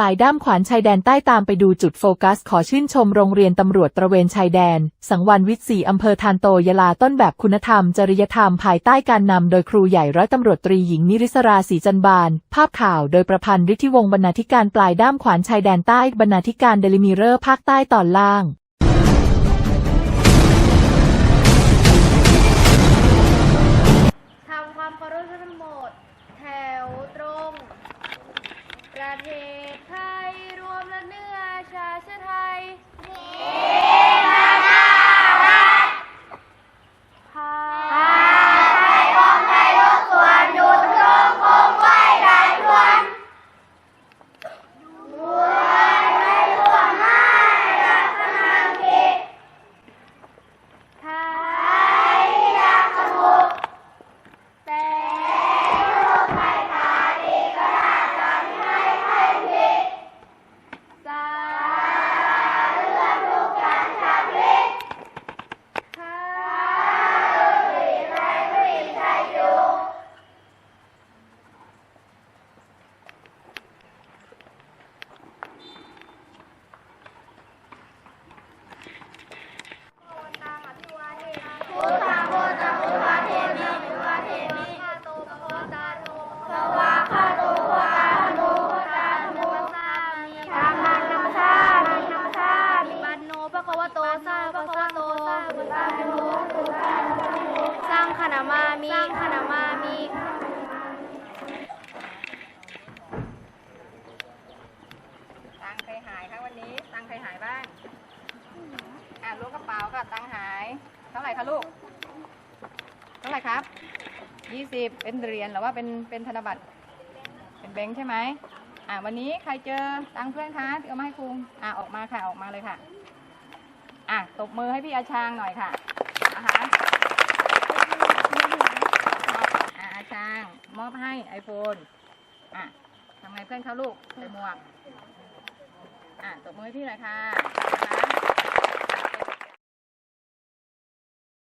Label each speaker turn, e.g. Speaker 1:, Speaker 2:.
Speaker 1: ลายด้ามขวานชายแดนใต้ตามไปดูจุดโฟกัส ขอชื่นชมโรงเรียนตำรวจตระเวนชายแดน สังวรวิทย์ศรีอำเภอทานโตยะลาต้นแบบคุณธรรม จริยธรรมภายใต้การนำโดยครูใหญ่ร้อยตำรวจตรีหญิงนิริศราศรีจันบาน ภาพข่าวโดยประพันธ์ฤทธิวงศ์บรรณาธิการปลายด้ามขวานชายแดนใต้บรรณาธิการเดลิมิเรอร์ภาคใต้ตอนล่าง
Speaker 2: ทำความเคารพทั้งหมด แถวตรง ประเทศไทย รวมและเนื้อชาติไทยพาไทยแต่สาเรื่องทุกการชาพลิกข้าวิไทยวิไทยอยู่ พุทธาโพธาพุทธาเทมิพุทธาเทมิคาโตภควตาโตภควาคาโตภควตาโมภควตาโมธรรมังนัมชามินัมชามิปันโนภควโตสาภควโตสาภควโตสร้างข นามามีสร้างขนามามี
Speaker 3: ตังใครหายคะวันนี้ ตังใครหายบ้าง อ่าล้วงกระเป๋าค่ะ ตังหาย เท่าไหร่คะลูก เท่าไหร่ครับยี่สิบเป็นเหรียญหรือว่าเป็นเป็นธนบัตร เป็นแบงค์ใช่ไหมอ่าวันนี้ใครเจอตังเพื่อนคะที่เอามาให้ครูอ่าออกมาค่ะออกมาเลยค่ะ อะตบมือให้พี่อาชางหน่อยค่ะนะคะอ่าอาชาง ไอโฟนอะทำไงเพื่อนเขาลูกใส่หมวก อะตบมือให้พี่หน่อยค่ะ